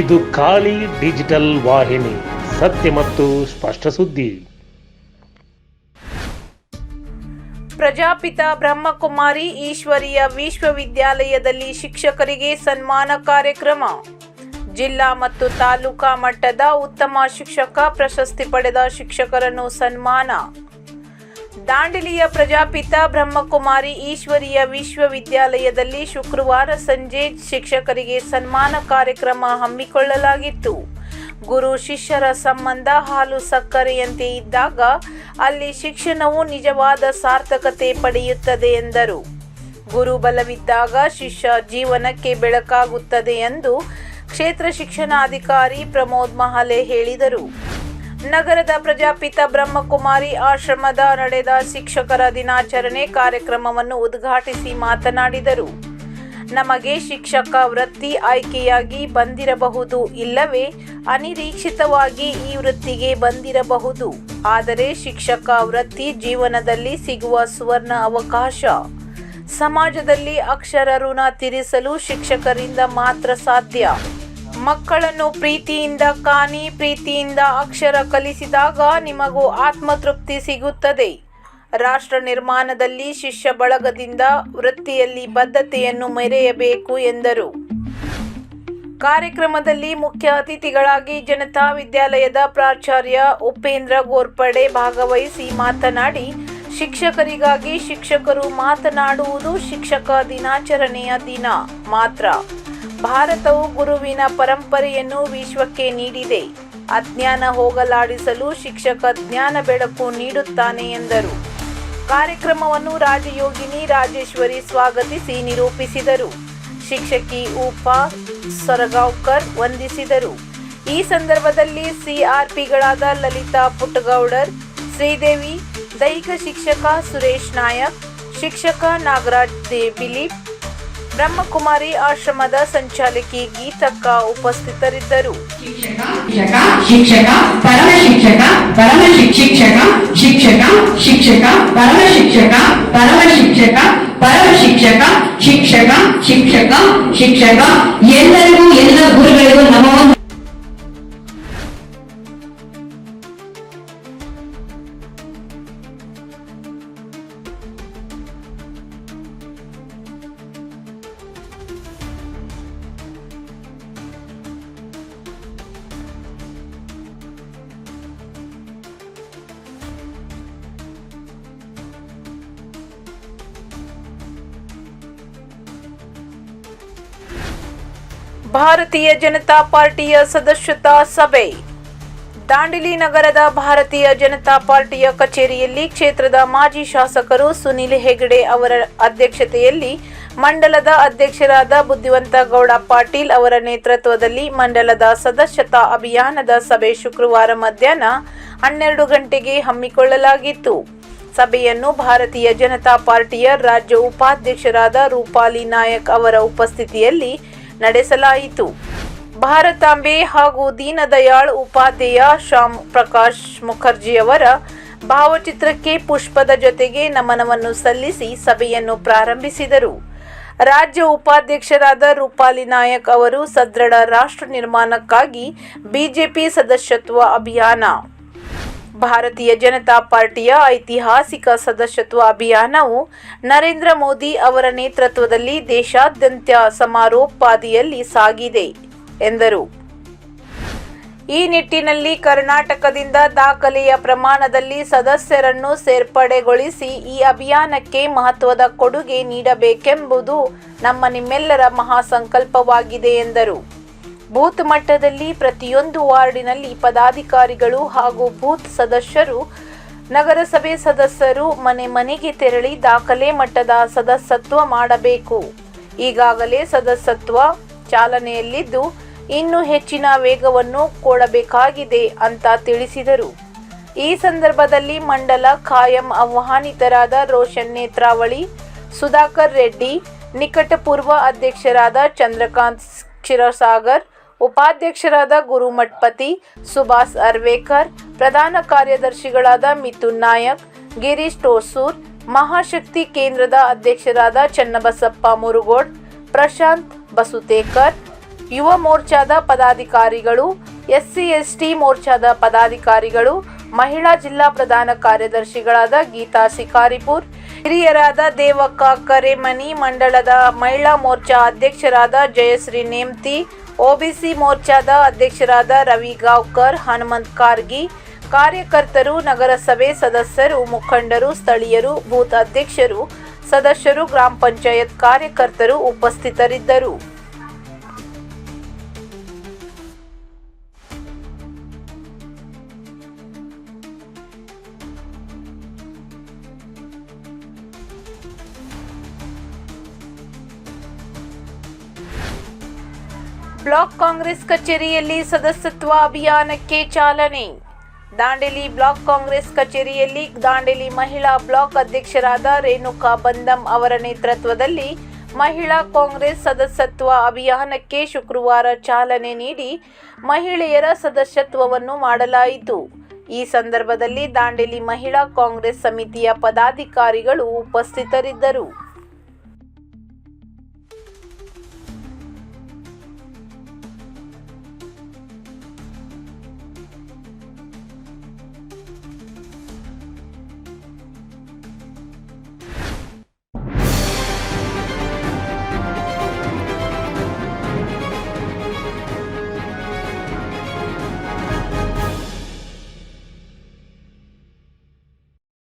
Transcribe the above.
ಇದು ಖಾಲಿ ಡಿಜಿಟಲ್ ವಾಹಿನಿ, ಸತ್ಯ ಮತ್ತು ಸ್ಪಷ್ಟ ಸುದ್ದಿ. ಪ್ರಜಾಪಿತ ಬ್ರಹ್ಮಕುಮಾರಿ ಈಶ್ವರಿಯ ವಿಶ್ವವಿದ್ಯಾಲಯದಲ್ಲಿ ಶಿಕ್ಷಕರಿಗೆ ಸನ್ಮಾನ ಕಾರ್ಯಕ್ರಮ. ಜಿಲ್ಲಾ ಮತ್ತು ತಾಲೂಕಾ ಮಟ್ಟದ ಉತ್ತಮ ಶಿಕ್ಷಕ ಪ್ರಶಸ್ತಿ ಪಡೆದ ಶಿಕ್ಷಕರನ್ನು ಸನ್ಮಾನ. ದಾಂಡೇಲಿಯ ಪ್ರಜಾಪಿತ ಬ್ರಹ್ಮಕುಮಾರಿ ಈಶ್ವರಿಯ ವಿಶ್ವವಿದ್ಯಾಲಯದಲ್ಲಿ ಶುಕ್ರವಾರ ಸಂಜೆ ಶಿಕ್ಷಕರಿಗೆ ಸನ್ಮಾನ ಕಾರ್ಯಕ್ರಮ ಹಮ್ಮಿಕೊಳ್ಳಲಾಗಿತ್ತು. ಗುರು ಶಿಷ್ಯರ ಸಂಬಂಧ ಹಾಲು ಸಕ್ಕರೆಯಂತೆ ಇದ್ದಾಗ ಅಲ್ಲಿ ಶಿಕ್ಷಣವು ನಿಜವಾದ ಸಾರ್ಥಕತೆ ಪಡೆಯುತ್ತದೆ ಎಂದರು. ಗುರು ಬಲವಿದ್ದಾಗ ಶಿಷ್ಯ ಜೀವನಕ್ಕೆ ಬೆಳಕಾಗುತ್ತದೆ ಎಂದು ಕ್ಷೇತ್ರ ಶಿಕ್ಷಣಾಧಿಕಾರಿ ಪ್ರಮೋದ್ ಮಹಾಲೆ ಹೇಳಿದರು. ನಗರದ ಪ್ರಜಾಪಿತ ಬ್ರಹ್ಮಕುಮಾರಿ ಆಶ್ರಮದ ನಡೆದ ಶಿಕ್ಷಕರ ದಿನಾಚರಣೆ ಕಾರ್ಯಕ್ರಮವನ್ನು ಉದ್ಘಾಟಿಸಿ ಮಾತನಾಡಿದರು. ನಮಗೆ ಶಿಕ್ಷಕ ವೃತ್ತಿ ಆಯ್ಕೆಯಾಗಿ ಬಂದಿರಬಹುದು ಇಲ್ಲವೇ, ಅನಿರೀಕ್ಷಿತವಾಗಿ ಈ ವೃತ್ತಿಗೆ ಬಂದಿರಬಹುದು. ಆದರೆ ಶಿಕ್ಷಕ ವೃತ್ತಿ ಜೀವನದಲ್ಲಿ ಸಿಗುವ ಸುವರ್ಣ ಅವಕಾಶ. ಸಮಾಜದಲ್ಲಿ ಅಕ್ಷರ ಋಣ ತೀರಿಸಲು ಶಿಕ್ಷಕರಿಂದ ಮಾತ್ರ ಸಾಧ್ಯ. ಮಕ್ಕಳನ್ನು ಪ್ರೀತಿಯಿಂದ ಕಾಣಿ, ಪ್ರೀತಿಯಿಂದ ಅಕ್ಷರ ಕಲಿಸಿದಾಗ ನಿಮಗೂ ಆತ್ಮತೃಪ್ತಿ ಸಿಗುತ್ತದೆ. ರಾಷ್ಟ್ರ ನಿರ್ಮಾಣದಲ್ಲಿ ಶಿಷ್ಯ ಬಳಗದಿಂದ ವೃತ್ತಿಯಲ್ಲಿ ಬದ್ಧತೆಯನ್ನು ಮೆರೆಯಬೇಕು ಎಂದರು. ಕಾರ್ಯಕ್ರಮದಲ್ಲಿ ಮುಖ್ಯ ಅತಿಥಿಗಳಾಗಿ ಜನತಾ ವಿದ್ಯಾಲಯದ ಪ್ರಾಚಾರ್ಯ ಉಪೇಂದ್ರ ಗೋರ್ಪಡೆ ಭಾಗವಹಿಸಿ ಮಾತನಾಡಿ, ಶಿಕ್ಷಕರಿಗಾಗಿ ಶಿಕ್ಷಕರು ಮಾತನಾಡುವುದು ಶಿಕ್ಷಕ ದಿನಾಚರಣೆಯ ದಿನ ಮಾತ್ರ. ಭಾರತವು ಗುರುವಿನ ಪರಂಪರೆಯನ್ನು ವಿಶ್ವಕ್ಕೆ ನೀಡಿದೆ. ಅಜ್ಞಾನ ಹೋಗಲಾಡಿಸಲು ಶಿಕ್ಷಕ ಜ್ಞಾನ ಬೆಳಕು ನೀಡುತ್ತಾನೆ ಎಂದರು. ಕಾರ್ಯಕ್ರಮವನ್ನು ರಾಜಯೋಗಿನಿ ರಾಜೇಶ್ವರಿ ಸ್ವಾಗತಿಸಿ ನಿರೂಪಿಸಿದರು. ಶಿಕ್ಷಕಿ ಉಪಾ ಸೊರಗಾವ್ಕರ್ ವಂದಿಸಿದರು. ಈ ಸಂದರ್ಭದಲ್ಲಿ ಸಿಆರ್ಪಿಗಳಾದ ಲಲಿತಾ ಪುಟ್ಟಗೌಡರ್, ಶ್ರೀದೇವಿ, ದೈಹಿಕ ಶಿಕ್ಷಕ ಸುರೇಶ್ ನಾಯಕ್, ಶಿಕ್ಷಕ ನಾಗರಾಜ್ ದೇಬಿಲಿಪ್ ಬ್ರಹ್ಮಕುಮಾರಿ ಆಶ್ರಮದ ಸಂಚಾಲಕಿ ಗೀತಕ್ಕ ಉಪಸ್ಥಿತರಿದ್ದರು. ಶಿಕ್ಷಕ ಶಿಕ್ಷಕ ಪರಮ ಶಿಕ್ಷಕ ಪರಮ ಶಿಕ್ಷಕ ಶಿಕ್ಷಕ ಶಿಕ್ಷಕ ಪರಮ ಶಿಕ್ಷಕ ಪರಮ ಶಿಕ್ಷಕ ಪರಮ ಶಿಕ್ಷಕ ಶಿಕ್ಷಕ ಶಿಕ್ಷಕ ಶಿಕ್ಷಕ, ಎಲ್ಲರಿಗೂ ಎಲ್ಲ ಗುರುಗಳಿಗೂ ನಮೋ ಭಾರತೀಯ ಜನತಾ ಪಾರ್ಟಿಯ ಸದಸ್ಯತಾ ಸಭೆ. ದಾಂಡಿಲಿ ನಗರದ ಭಾರತೀಯ ಜನತಾ ಪಾರ್ಟಿಯ ಕಚೇರಿಯಲ್ಲಿ ಕ್ಷೇತ್ರದ ಮಾಜಿ ಶಾಸಕರು ಸುನಿಲ್ ಹೆಗಡೆ ಅವರ ಅಧ್ಯಕ್ಷತೆಯಲ್ಲಿ ಮಂಡಲದ ಅಧ್ಯಕ್ಷರಾದ ಬುದ್ಧಿವಂತ ಗೌಡ ಪಾಟೀಲ್ ಅವರ ನೇತೃತ್ವದಲ್ಲಿ ಮಂಡಲದ ಸದಸ್ಯತಾ ಅಭಿಯಾನದ ಸಭೆ ಶುಕ್ರವಾರ ಮಧ್ಯಾಹ್ನ ಹನ್ನೆರಡು ಗಂಟೆಗೆ ಹಮ್ಮಿಕೊಳ್ಳಲಾಗಿತ್ತು. ಸಭೆಯನ್ನು ಭಾರತೀಯ ಜನತಾ ಪಾರ್ಟಿಯ ರಾಜ್ಯ ಉಪಾಧ್ಯಕ್ಷರಾದ ರೂಪಾಲಿ ನಾಯಕ್ ಅವರ ಉಪಸ್ಥಿತಿಯಲ್ಲಿ ನಡೆಸಲಾಯಿತು. ಭಾರತಾಂಬೆ ಹಾಗೂ ದೀನದಯಾಳ್ ಉಪಾಧ್ಯಾಯ ಶ್ಯಾಮ್ ಪ್ರಕಾಶ್ ಮುಖರ್ಜಿಯವರ ಭಾವಚಿತ್ರಕ್ಕೆ ಪುಷ್ಪದ ಜೊತೆಗೆ ನಮನವನ್ನು ಸಲ್ಲಿಸಿ ಸಭೆಯನ್ನು ಪ್ರಾರಂಭಿಸಿದರು. ರಾಜ್ಯ ಉಪಾಧ್ಯಕ್ಷರಾದ ರೂಪಾಲಿ ನಾಯಕ್ ಅವರು ಸದೃಢ ರಾಷ್ಟ್ರ ನಿರ್ಮಾಣಕ್ಕಾಗಿ ಬಿಜೆಪಿ ಸದಸ್ಯತ್ವ ಅಭಿಯಾನ ಭಾರತೀಯ ಜನತಾ ಪಾರ್ಟಿಯ ಐತಿಹಾಸಿಕ ಸದಸ್ಯತ್ವ ಅಭಿಯಾನವು ನರೇಂದ್ರ ಮೋದಿ ಅವರ ನೇತೃತ್ವದಲ್ಲಿ ದೇಶಾದ್ಯಂತ ಸಮಾರೋಪಾದಿಯಲ್ಲಿ ಸಾಗಿದೆ, ಎಂದರು. ಈ ನಿಟ್ಟಿನಲ್ಲಿ ಕರ್ನಾಟಕದಿಂದ ದಾಖಲೆಯ ಪ್ರಮಾಣದಲ್ಲಿ ಸದಸ್ಯರನ್ನು ಸೇರ್ಪಡೆಗೊಳಿಸಿ ಈ ಅಭಿಯಾನಕ್ಕೆ ಮಹತ್ವದ ಕೊಡುಗೆ ನೀಡಬೇಕೆಂಬುದು ನಮ್ಮ ನಿಮ್ಮೆಲ್ಲರ ಮಹಾಸಂಕಲ್ಪವಾಗಿದೆ ಎಂದರು. ಬೂತ್ ಮಟ್ಟದಲ್ಲಿ ಪ್ರತಿಯೊಂದು ವಾರ್ಡಿನಲ್ಲಿ ಪದಾಧಿಕಾರಿಗಳು ಹಾಗೂ ಬೂತ್ ಸದಸ್ಯರು, ನಗರಸಭೆ ಸದಸ್ಯರು ಮನೆ ಮನೆಗೆ ತೆರಳಿ ದಾಖಲೆ ಮಟ್ಟದ ಸದಸ್ಯತ್ವ ಮಾಡಬೇಕು. ಈಗಾಗಲೇ ಸದಸ್ಯತ್ವ ಚಾಲನೆಯಲ್ಲಿದ್ದು, ಇನ್ನೂ ಹೆಚ್ಚಿನ ವೇಗವನ್ನು ಕೊಡಬೇಕಾಗಿದೆ ಅಂತ ತಿಳಿಸಿದರು. ಈ ಸಂದರ್ಭದಲ್ಲಿ ಮಂಡಲ ಖಾಯಂ ಆಹ್ವಾನಿತರಾದ ರೋಷನ್ ನೇತ್ರಾವಳಿ, ಸುಧಾಕರ್ ರೆಡ್ಡಿ, ನಿಕಟಪೂರ್ವ ಅಧ್ಯಕ್ಷರಾದ ಚಂದ್ರಕಾಂತ್ ಕ್ಷೀರಸಾಗರ್ ಉಪಾಧ್ಯಕ್ಷರಾದ ಗುರುಮಠಪತಿ ಸುಭಾಷ್ ಅರ್ವೇಕರ್, ಪ್ರಧಾನ ಕಾರ್ಯದರ್ಶಿಗಳಾದ ಮಿಥುನ್ ನಾಯಕ್, ಗಿರೀಶ್ ಟೋಸೂರ್ ಮಹಾಶಕ್ತಿ ಕೇಂದ್ರದ ಅಧ್ಯಕ್ಷರಾದ ಚನ್ನಬಸಪ್ಪ ಮುರುಗೋಡ್, ಪ್ರಶಾಂತ್ ಬಸುತೇಕರ್, ಯುವ ಮೋರ್ಚಾದ ಪದಾಧಿಕಾರಿಗಳು, ಎಸ್ಸಿ ಎಸ್ಟಿ ಮೋರ್ಚಾದ ಪದಾಧಿಕಾರಿಗಳು, ಮಹಿಳಾ ಜಿಲ್ಲಾ ಪ್ರಧಾನ ಕಾರ್ಯದರ್ಶಿಗಳಾದ ಗೀತಾ ಸಿಕಾರಿಪುರ್ ಹಿರಿಯರಾದ ದೇವಕ್ಕ ಕರೆಮನಿ, ಮಂಡಳದ ಮಹಿಳಾ ಮೋರ್ಚಾ ಅಧ್ಯಕ್ಷರಾದ ಜಯಶ್ರೀ ನೇಮ್ತಿ ಒಬಿಸಿ ಮೋರ್ಚಾದ ಅಧ್ಯಕ್ಷರಾದ ರವಿ ಗಾವ್ಕರ್ ಹನುಮಂತ್ ಕಾರ್ಗಿ ಕಾರ್ಯಕರ್ತರು, ನಗರಸಭೆ ಸದಸ್ಯರು, ಮುಖಂಡರು, ಸ್ಥಳೀಯರು, ಬೂತ್ ಅಧ್ಯಕ್ಷರು, ಸದಸ್ಯರು, ಗ್ರಾಮ ಪಂಚಾಯತ್ ಕಾರ್ಯಕರ್ತರು ಉಪಸ್ಥಿತರಿದ್ದರು. ಬ್ಲಾಕ್ ಕಾಂಗ್ರೆಸ್ ಕಚೇರಿಯಲ್ಲಿ ಸದಸ್ಯತ್ವ ಅಭಿಯಾನಕ್ಕೆ ಚಾಲನೆ. ದಾಂಡೇಲಿ ಬ್ಲಾಕ್ ಕಾಂಗ್ರೆಸ್ ಕಚೇರಿಯಲ್ಲಿ ದಾಂಡೇಲಿ ಮಹಿಳಾ ಬ್ಲಾಕ್ ಅಧ್ಯಕ್ಷರಾದ ರೇಣುಕಾ ಬಂದಂ ಅವರ ನೇತೃತ್ವದಲ್ಲಿ ಮಹಿಳಾ ಕಾಂಗ್ರೆಸ್ ಸದಸ್ಯತ್ವ ಅಭಿಯಾನಕ್ಕೆ ಶುಕ್ರವಾರ ಚಾಲನೆ ನೀಡಿ ಮಹಿಳೆಯರ ಸದಸ್ಯತ್ವವನ್ನು ಮಾಡಲಾಯಿತು. ಈ ಸಂದರ್ಭದಲ್ಲಿ ದಾಂಡೇಲಿ ಮಹಿಳಾ ಕಾಂಗ್ರೆಸ್ ಸಮಿತಿಯ ಪದಾಧಿಕಾರಿಗಳು ಉಪಸ್ಥಿತರಿದ್ದರು.